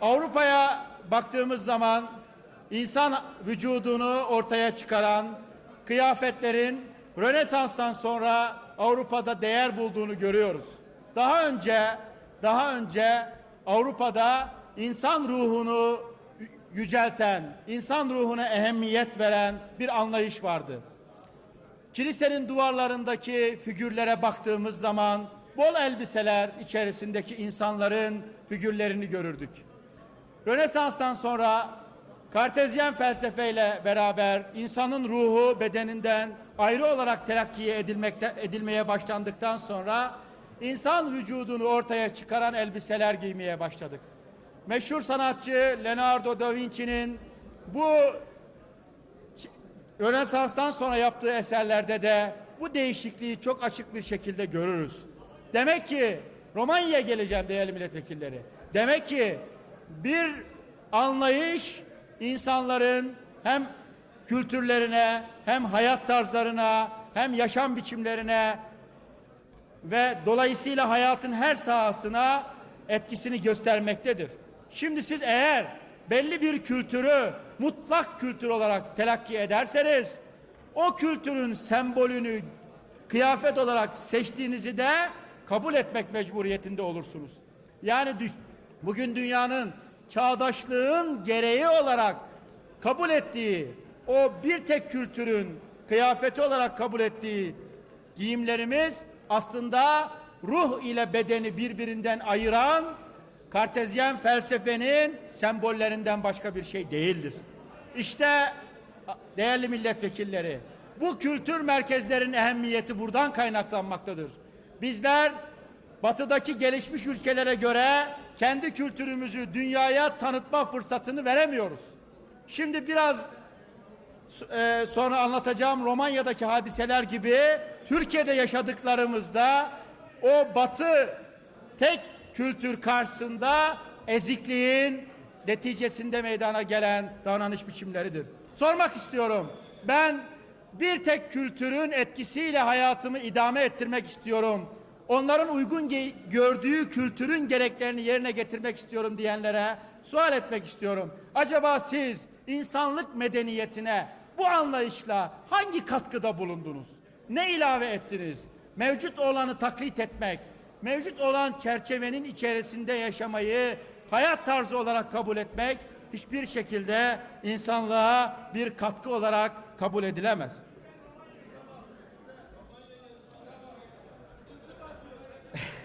Avrupa'ya baktığımız zaman insan vücudunu ortaya çıkaran kıyafetlerin Rönesans'tan sonra Avrupa'da değer bulduğunu görüyoruz. Daha önce daha önce Avrupa'da insan ruhunu yücelten, insan ruhuna ehemmiyet veren bir anlayış vardı. Kilisenin duvarlarındaki figürlere baktığımız zaman bol elbiseler içerisindeki insanların figürlerini görürdük. Rönesans'tan sonra Kartezyen felsefeyle beraber insanın ruhu bedeninden ayrı olarak telakkiye edilmekte, edilmeye başlandıktan sonra insan vücudunu ortaya çıkaran elbiseler giymeye başladık. Meşhur sanatçı Leonardo da Vinci'nin bu Rönesans'tan sonra yaptığı eserlerde de bu değişikliği çok açık bir şekilde görürüz. Demek ki Romanya'ya geleceğim değerli milletvekilleri. Demek ki bir anlayış insanların hem kültürlerine hem hayat tarzlarına hem yaşam biçimlerine ve dolayısıyla hayatın her sahasına etkisini göstermektedir. Şimdi siz eğer belli bir kültürü mutlak kültür olarak telakki ederseniz o kültürün sembolünü kıyafet olarak seçtiğinizi de kabul etmek mecburiyetinde olursunuz. Yani bugün dünyanın çağdaşlığın gereği olarak kabul ettiği o bir tek kültürün kıyafeti olarak kabul ettiği giyimlerimiz aslında ruh ile bedeni birbirinden ayıran Kartezyen felsefenin sembollerinden başka bir şey değildir. İşte değerli milletvekilleri bu kültür merkezlerinin ehemmiyeti buradan kaynaklanmaktadır. Bizler batıdaki gelişmiş ülkelere göre kendi kültürümüzü dünyaya tanıtma fırsatını veremiyoruz. Şimdi biraz e, sonra anlatacağım Romanya'daki hadiseler gibi Türkiye'de yaşadıklarımızda o batı tek kültür karşısında ezikliğin neticesinde meydana gelen davranış biçimleridir. Sormak istiyorum. Ben bir tek kültürün etkisiyle hayatımı idame ettirmek istiyorum. Onların uygun gördüğü kültürün gereklerini yerine getirmek istiyorum diyenlere sual etmek istiyorum. Acaba siz insanlık medeniyetine bu anlayışla hangi katkıda bulundunuz? Ne ilave ettiniz? Mevcut olanı taklit etmek, mevcut olan çerçevenin içerisinde yaşamayı hayat tarzı olarak kabul etmek hiçbir şekilde insanlığa bir katkı olarak kabul edilemez.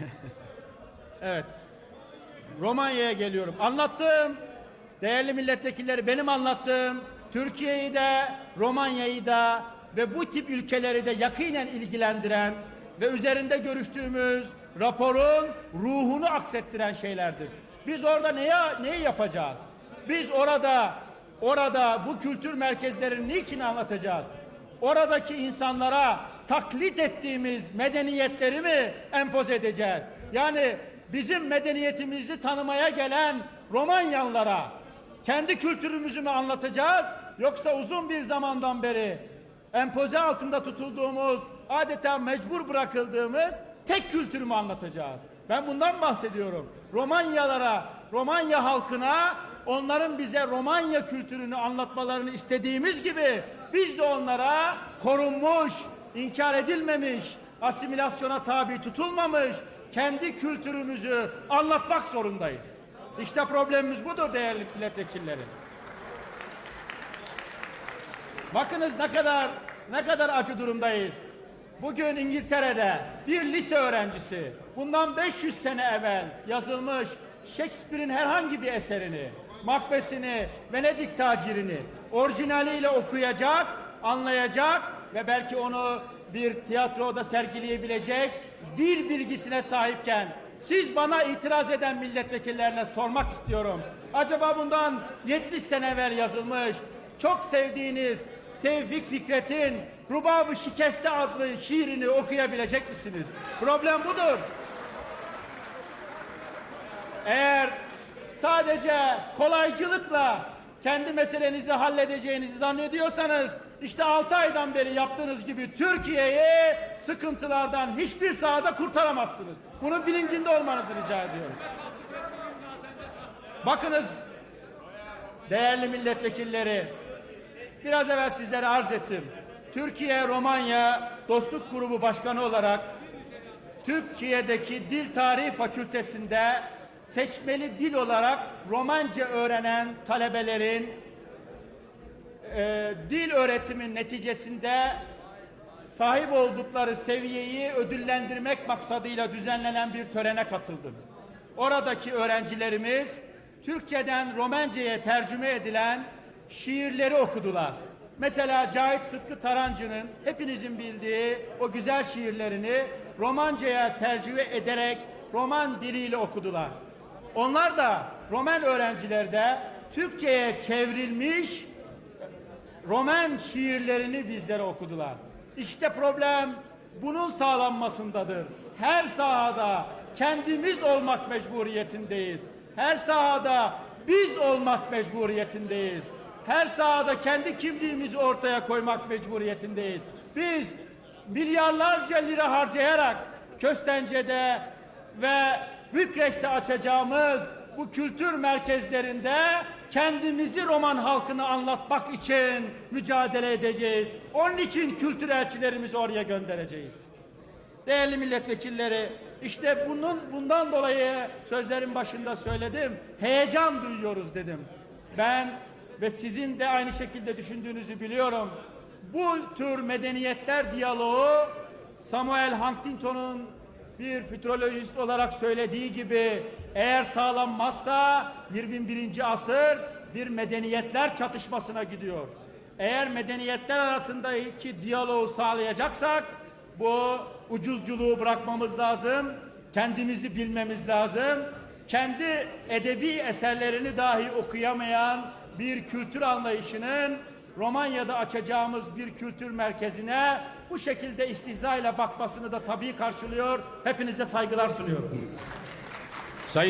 evet. Romanya'ya geliyorum. Anlattığım değerli milletvekilleri benim anlattığım Türkiye'yi de Romanya'yı da ve bu tip ülkeleri de yakinen ilgilendiren ve üzerinde görüştüğümüz raporun ruhunu aksettiren şeylerdir. Biz orada neye, neyi yapacağız? Biz orada orada bu kültür merkezlerini niçin anlatacağız? Oradaki insanlara taklit ettiğimiz medeniyetleri mi empoze edeceğiz? Yani bizim medeniyetimizi tanımaya gelen Romanyalılara kendi kültürümüzü mü anlatacağız? Yoksa uzun bir zamandan beri empoze altında tutulduğumuz, adeta mecbur bırakıldığımız tek kültürü mü anlatacağız? Ben bundan bahsediyorum. Romanyalara, Romanya halkına onların bize Romanya kültürünü anlatmalarını istediğimiz gibi biz de onlara korunmuş, inkar edilmemiş, asimilasyona tabi tutulmamış kendi kültürümüzü anlatmak zorundayız. İşte problemimiz budur değerli milletvekilleri. Bakınız ne kadar ne kadar acı durumdayız. Bugün İngiltere'de bir lise öğrencisi bundan 500 sene evvel yazılmış Shakespeare'in herhangi bir eserini, Macbeth'ini, Venedik tacirini orijinaliyle okuyacak, anlayacak ve belki onu bir tiyatroda sergileyebilecek dil bilgisine sahipken siz bana itiraz eden milletvekillerine sormak istiyorum. Acaba bundan 70 sene evvel yazılmış çok sevdiğiniz Tevfik Fikret'in Rubab-ı Şikeste adlı şiirini okuyabilecek misiniz? Problem budur. Eğer sadece kolaycılıkla kendi meselenizi halledeceğinizi zannediyorsanız işte 6 aydan beri yaptığınız gibi Türkiye'yi sıkıntılardan hiçbir sahada kurtaramazsınız. Bunun bilincinde olmanızı rica ediyorum. Bakınız değerli milletvekilleri biraz evvel sizlere arz ettim. Türkiye Romanya Dostluk Grubu Başkanı olarak Türkiye'deki Dil Tarihi Fakültesinde seçmeli dil olarak Romanca öğrenen talebelerin e, dil öğretimi neticesinde sahip oldukları seviyeyi ödüllendirmek maksadıyla düzenlenen bir törene katıldım. Oradaki öğrencilerimiz Türkçeden Romenceye tercüme edilen şiirleri okudular. Mesela Cahit Sıtkı Tarancı'nın hepinizin bildiği o güzel şiirlerini Romanca'ya tercüme ederek Roman diliyle okudular. Onlar da Roman öğrenciler de Türkçe'ye çevrilmiş Roman şiirlerini bizlere okudular. İşte problem bunun sağlanmasındadır. Her sahada kendimiz olmak mecburiyetindeyiz. Her sahada biz olmak mecburiyetindeyiz. Her sahada kendi kimliğimizi ortaya koymak mecburiyetindeyiz. Biz milyarlarca lira harcayarak Köstence'de ve Bükreş'te açacağımız bu kültür merkezlerinde kendimizi Roman halkına anlatmak için mücadele edeceğiz. Onun için kültür elçilerimizi oraya göndereceğiz. Değerli milletvekilleri, işte bunun bundan dolayı sözlerin başında söyledim. Heyecan duyuyoruz dedim. Ben ve sizin de aynı şekilde düşündüğünüzü biliyorum. Bu tür medeniyetler diyaloğu Samuel Huntington'un bir fütürolojist olarak söylediği gibi eğer sağlanmazsa 21. asır bir medeniyetler çatışmasına gidiyor. Eğer medeniyetler arasındaki diyaloğu sağlayacaksak bu ucuzculuğu bırakmamız lazım. Kendimizi bilmemiz lazım. Kendi edebi eserlerini dahi okuyamayan bir kültür anlayışının Romanya'da açacağımız bir kültür merkezine bu şekilde istihza ile bakmasını da tabii karşılıyor. Hepinize saygılar sunuyorum. Sayın